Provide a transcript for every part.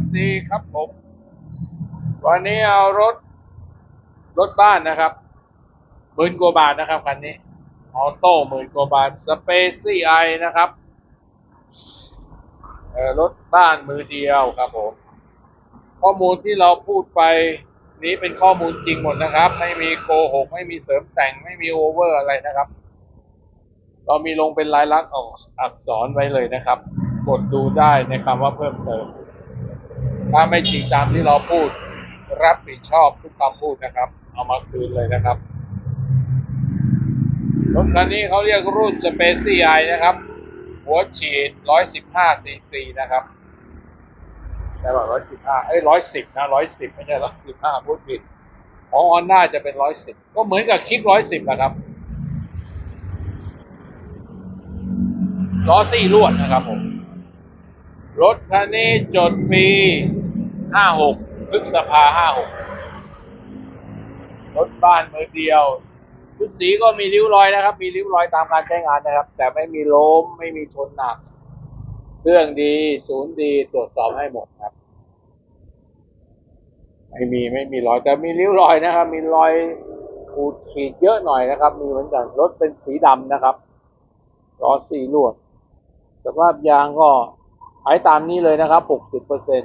สดีครับผม วันนี้เอารถ รถบ้านนะครับหมื่นกว่าบาทนะครับคันนี้ ออโต้หมื่นกว่าบาทสเปซี่ไอนะครับรถบ้านมือเดียวครับผม ข้อมูลที่เราพูดไปนี้เป็นข้อมูลจริงหมดนะครับ ไม่มีโกหก ไม่มีเสริมแต่งไม่มีโอเวอร์อะไรนะครับ เรามีลงเป็นลายลักษณ์ออกอักษรไว้เลยนะครับ กดดูได้ในคำว่าเพิ่มเติม ถ้าไม่จริงตามที่เราพูด รับผิดชอบทุกคำพูดนะครับ เอามาคืนเลยนะครับรถคันนี้เขาเรียกรุ่น s p a c e i นะครับ หัวฉีด 115ซีซีนะครับแต่ว่า115เอ้ย110 นะ 110 ไม่ใช่ 115 พูดผิด ของออนน่าจะเป็น 110 ก็เหมือนกับคลิป 110 นะครับล้อซี่ลวดนะครับผม รถคันนี้จดปี 56พฤษภา56รถบ้านมือเดียวชุดสีก็มีริ้วรอยนะครับ มีริ้วรอยตามการใช้งานนะครับ แต่ไม่มีล้มไม่มีชนหนัก เครื่องดีศูนย์ดีตรวจสอบให้หมดครับ ไม่มีไม่มีรอยแต่มีริ้วรอยนะครับ มีรอยขูดขีดเยอะหน่อยนะครับ มีเหมือนกันรถเป็นสีดำนะครับล้อสีลวดสภาพยางก็ขายตามนี้เลยนะครับ60%ต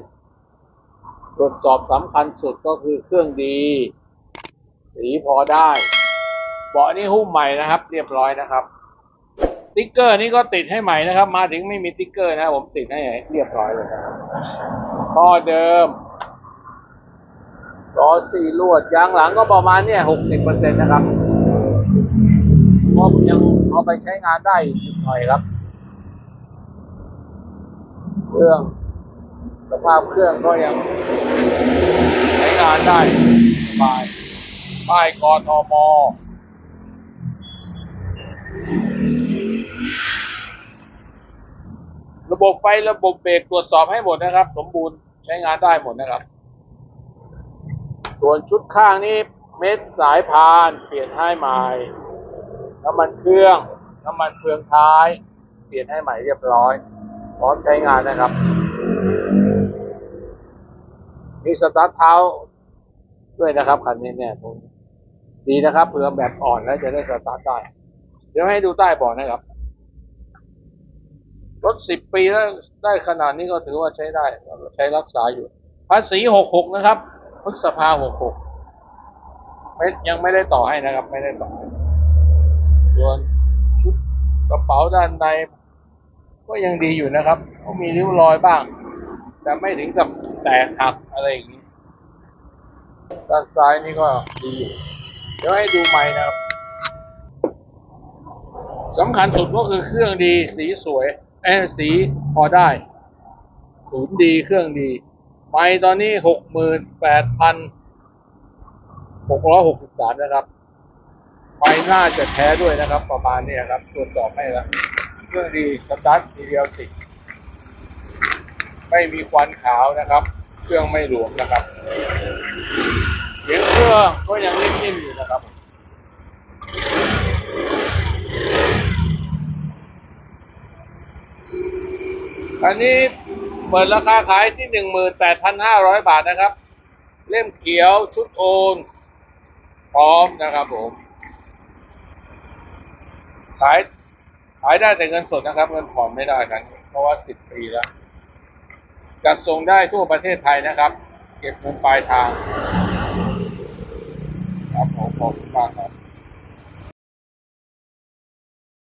ตรวจสอบสำคัญสุดก็คือเครื่องดี สีพอได้ เบาะนี่หุ้มใหม่นะครับ เรียบร้อยนะครับติ๊กเกอร์นี่ก็ติดให้ใหม่นะครับ มาถึงไม่มีติ๊กเกอร์นะ ผมติดให้เรียบร้อยเลยนะครับท่อเดิมล้อสี่ลวดยางหลังก็ประมาณเนี่ย60%นะครับก็ยังเอาไปใช้งานได้อีกหน่อยครับ เครื่องสภาพเครื่องก็ยัง ใช้งานได้สบายป้ายกทมระบบไฟระบบเบรกตรวจสอบให้หมดนะครับ สมบูรณ์ใช้งานได้หมดนะครับ ส่วนชุดข้างนี้เม็ดสายพานเปลี่ยนให้ใหม่น้ำมันเครื่องน้ำมันเฟืองท้าย เปลี่ยนให้ใหม่เรียบร้อย พร้อมใช้งานนะครับ มีสตาร์ทเท้าด้วยนะครับคันนี้เนี่ยผมดีนะครับเผื่อแบตอ่อนแล้วจะได้สตาร์ทได้เดี๋ยวให้ดูใต้บาะนะครับรถสิบปีแล้วได้ขนาดนี้ก็ถือว่าใช้ได้ ใช้รักษาอยู่ภาษีหกหกนะครับพฤษภาหกหกไม่ยังไม่ได้ต่อให้นะครับ ไม่ได้ต่อให้ส่วนชุดกระเป๋าด้านใน ก็ยังดีอยู่นะครับ ก็มีริ้วรอยบ้าง แต่ไม่ถึงกับแตกหักอะไรอย่างนี้ด้านซ้ายนี่ก็ดีอยู่เดี๋ยวให้ดูใหม่นะครับสำคัญสุดก็คือเครื่องดี สีสวยเอยสีพอได้ศูนย์ดีเครื่องดีไม่ตอนนี้หกหมื่นแปดพันหกร้อยหกสิบสามนะครับไม่น่าจะแท้ด้วยนะครับ ประมาณนี้ครับตรวจสอบให้แล้วเครื่องดีสตาร์ททีเดียวติด ไม่มีควันขาวนะครับ เครื่องไม่หลวมนะครับเสียงเครื่องก็ยังนิ่มๆอยู่นะครับอันนี้เปิดราคาขายที่หนึ่งหมื่นแปดพันห้าร้อยบาทนะครับ เล่มเขียวชุดโอนพร้อมนะครับผม ขายขายได้แต่เงินสดนะครับ เงินผ่อนไม่ได้กัน เพราะว่าสิบปีแล้ว จัดส่งได้ทั่วประเทศไทยนะครับ เก็บเงินปลายทางครับผมขอบคุณมากครับ